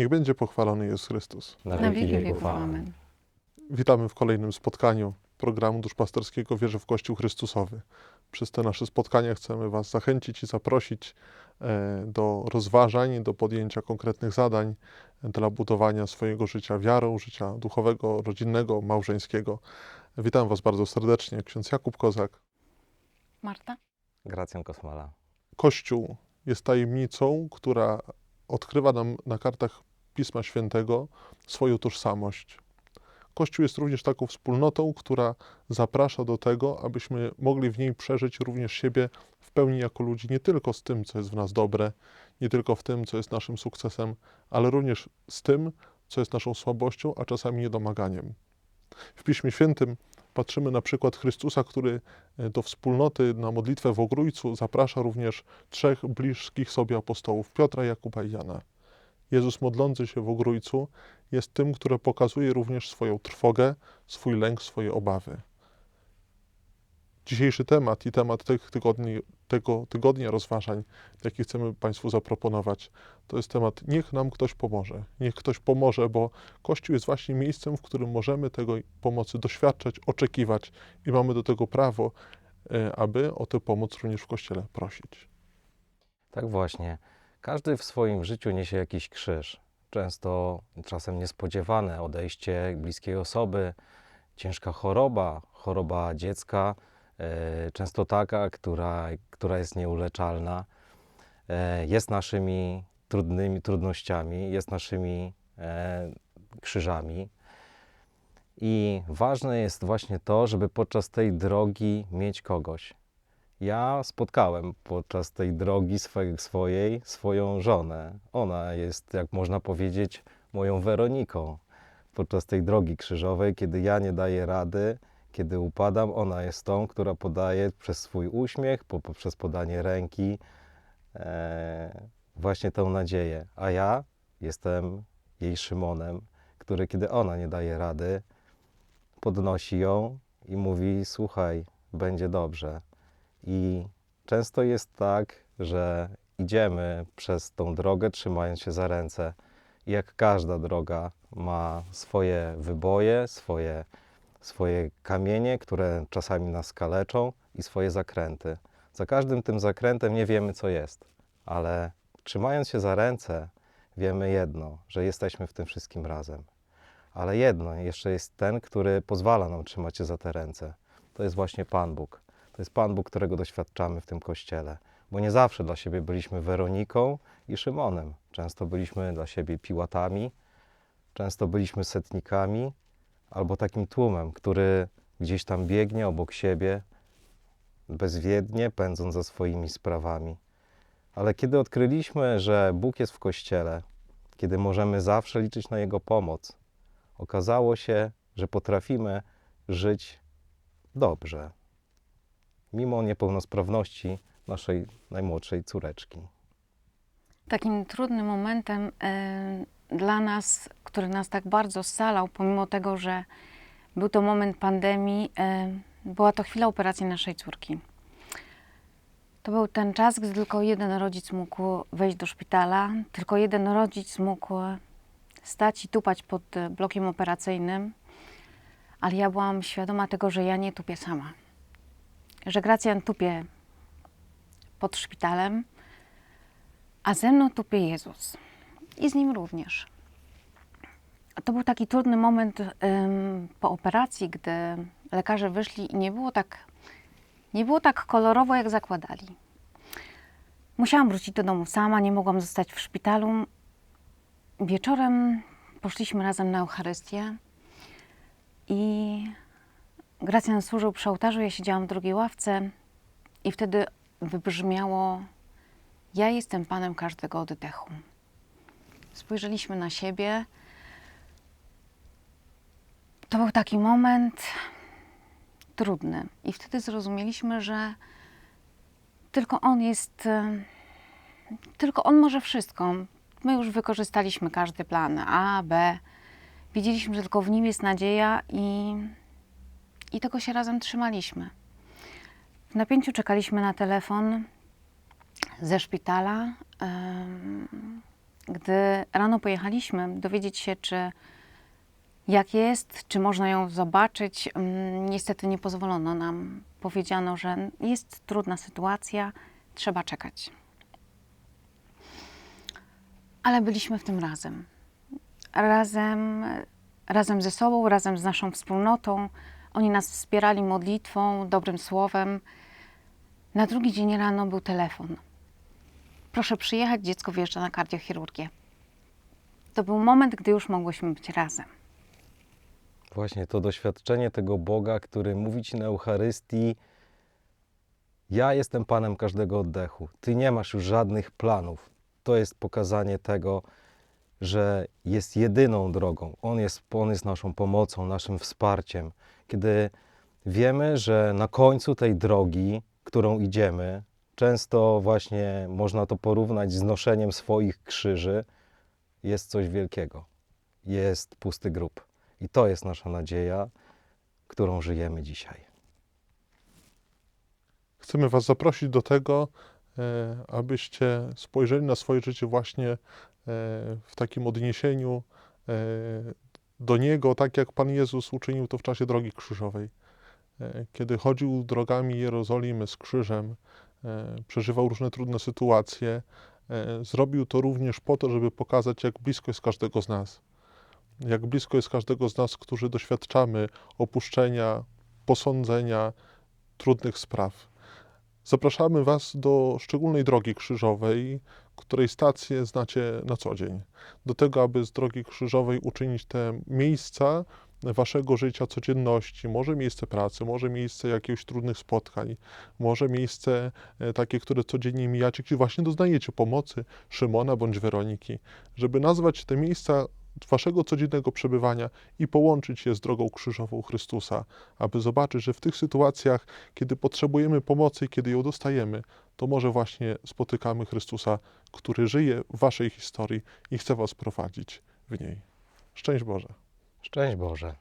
Niech będzie pochwalony Jezus Chrystus. Na wieki wieków. Amen. Witamy w kolejnym spotkaniu programu duszpasterskiego Wierzę w Kościół Chrystusowy. Przez te nasze spotkania chcemy Was zachęcić i zaprosić e, do rozważań, do podjęcia konkretnych zadań dla budowania swojego życia wiarą, życia duchowego, rodzinnego, małżeńskiego. Witam Was bardzo serdecznie, ksiądz Jakub Kozak. Marta? Gracjan Kosmala. Kościół jest tajemnicą, która odkrywa nam na kartach Pisma Świętego swoją tożsamość. Kościół jest również taką wspólnotą, która zaprasza do tego, abyśmy mogli w niej przeżyć również siebie w pełni jako ludzi, nie tylko z tym, co jest w nas dobre, nie tylko w tym, co jest naszym sukcesem, ale również z tym, co jest naszą słabością, a czasami niedomaganiem. W Piśmie Świętym patrzymy na przykład Chrystusa, który e, do wspólnoty na modlitwę w Ogrójcu zaprasza również trzech bliskich sobie apostołów, Piotra, Jakuba i Jana. Jezus modlący się w Ogrójcu jest tym, który pokazuje również swoją trwogę, swój lęk, swoje obawy. Dzisiejszy temat i temat tych tygodni, tego tygodnia rozważań, jaki chcemy Państwu zaproponować, to jest temat niech nam ktoś pomoże. Niech ktoś pomoże, bo Kościół jest właśnie miejscem, w którym możemy tego pomocy doświadczać, oczekiwać i mamy do tego prawo, e, aby o tę pomoc również w Kościele prosić. Tak właśnie. Każdy w swoim życiu niesie jakiś krzyż. Często, czasem niespodziewane odejście bliskiej osoby, ciężka choroba, choroba dziecka, e, często taka, która, która jest nieuleczalna, e, jest naszymi trudnymi trudnościami, jest naszymi e, krzyżami. I ważne jest właśnie to, żeby podczas tej drogi mieć kogoś. Ja spotkałem podczas tej drogi swojej swoją żonę. Ona jest, jak można powiedzieć, moją Weroniką. Podczas tej drogi krzyżowej, kiedy ja nie daję rady, kiedy upadam, ona jest tą, która podaje przez swój uśmiech, po, poprzez podanie ręki e, właśnie tę nadzieję. A ja jestem jej Szymonem, który, kiedy ona nie daje rady, podnosi ją i mówi: Słuchaj, będzie dobrze. I często jest tak, że idziemy przez tą drogę, trzymając się za ręce. I jak każda droga ma swoje wyboje, swoje, swoje kamienie, które czasami nas kaleczą, i swoje zakręty. Za każdym tym zakrętem nie wiemy, co jest, ale trzymając się za ręce, wiemy jedno, że jesteśmy w tym wszystkim razem. Ale jedno, jeszcze jest ten, który pozwala nam trzymać się za te ręce. To jest właśnie Pan Bóg. To jest Pan Bóg, którego doświadczamy w tym kościele. Bo nie zawsze dla siebie byliśmy Weroniką i Szymonem. Często byliśmy dla siebie piłatami, często byliśmy setnikami albo takim tłumem, który gdzieś tam biegnie obok siebie, bezwiednie pędząc za swoimi sprawami. Ale kiedy odkryliśmy, że Bóg jest w kościele, kiedy możemy zawsze liczyć na Jego pomoc, okazało się, że potrafimy żyć dobrze mimo niepełnosprawności naszej najmłodszej córeczki. Takim trudnym momentem e, dla nas, który nas tak bardzo scalał, pomimo tego, że był to moment pandemii, e, była to chwila operacji naszej córki. To był ten czas, gdy tylko jeden rodzic mógł wejść do szpitala, tylko jeden rodzic mógł stać i tupać pod blokiem operacyjnym, ale ja byłam świadoma tego, że ja nie tupię sama. Że Gracjan tupie pod szpitalem, a ze mną tupie Jezus. I z nim również. To był taki trudny moment ym, po operacji, gdy lekarze wyszli i nie było tak, nie było tak kolorowo, jak zakładali. Musiałam wrócić do domu sama, nie mogłam zostać w szpitalu. Wieczorem poszliśmy razem na Eucharystię Gracjan służył przy ołtarzu, ja siedziałam w drugiej ławce i wtedy wybrzmiało ja jestem Panem każdego oddechu. Spojrzeliśmy na siebie. To był taki moment trudny. I wtedy zrozumieliśmy, że tylko On jest, e, tylko On może wszystko. My już wykorzystaliśmy każdy plan A, B. Wiedzieliśmy, że tylko w Nim jest nadzieja i, i tego się razem trzymaliśmy. W napięciu czekaliśmy na telefon ze szpitala, Gdy rano pojechaliśmy, dowiedzieć się, czy jak jest, czy można ją zobaczyć, mm, niestety nie pozwolono nam. Powiedziano, że jest trudna sytuacja, trzeba czekać. Ale byliśmy w tym razem. Razem, razem ze sobą, razem z naszą wspólnotą. Oni nas wspierali modlitwą, dobrym słowem. Na drugi dzień rano był telefon. Proszę przyjechać, dziecko wjeżdża na kardiochirurgię. To był moment, gdy już mogłyśmy być razem. Właśnie to doświadczenie tego Boga, który mówi ci na Eucharystii: Ja jestem Panem każdego oddechu. Ty nie masz już żadnych planów. To jest pokazanie tego, że jest jedyną drogą. On jest, on jest naszą pomocą, naszym wsparciem. Kiedy wiemy, że na końcu tej drogi, którą idziemy, często właśnie można to porównać z noszeniem swoich krzyży, jest coś wielkiego. Jest pusty grób. I to jest nasza nadzieja, którą żyjemy dzisiaj. Chcemy Was zaprosić do tego, e, abyście spojrzeli na swoje życie właśnie w takim odniesieniu e, do Niego, tak jak Pan Jezus uczynił to w czasie drogi krzyżowej. E, Kiedy chodził drogami Jerozolimy z krzyżem, e, przeżywał różne trudne sytuacje, e, zrobił to również po to, żeby pokazać, jak blisko jest każdego z nas. Jak blisko jest każdego z nas, którzy doświadczamy opuszczenia, posądzenia, trudnych spraw. Zapraszamy Was do szczególnej drogi krzyżowej, której stację znacie na co dzień. Do tego, aby z drogi krzyżowej uczynić te miejsca Waszego życia, codzienności, może miejsce pracy, może miejsce jakichś trudnych spotkań, może miejsce e, takie, które codziennie mijacie, gdzie właśnie doznajecie pomocy Szymona bądź Weroniki, żeby nazwać te miejsca Waszego codziennego przebywania i połączyć je z drogą krzyżową Chrystusa, aby zobaczyć, że w tych sytuacjach, kiedy potrzebujemy pomocy kiedy ją dostajemy, to może właśnie spotykamy Chrystusa, który żyje w Waszej historii i chce Was prowadzić w niej. Szczęść Boże. Szczęść Boże.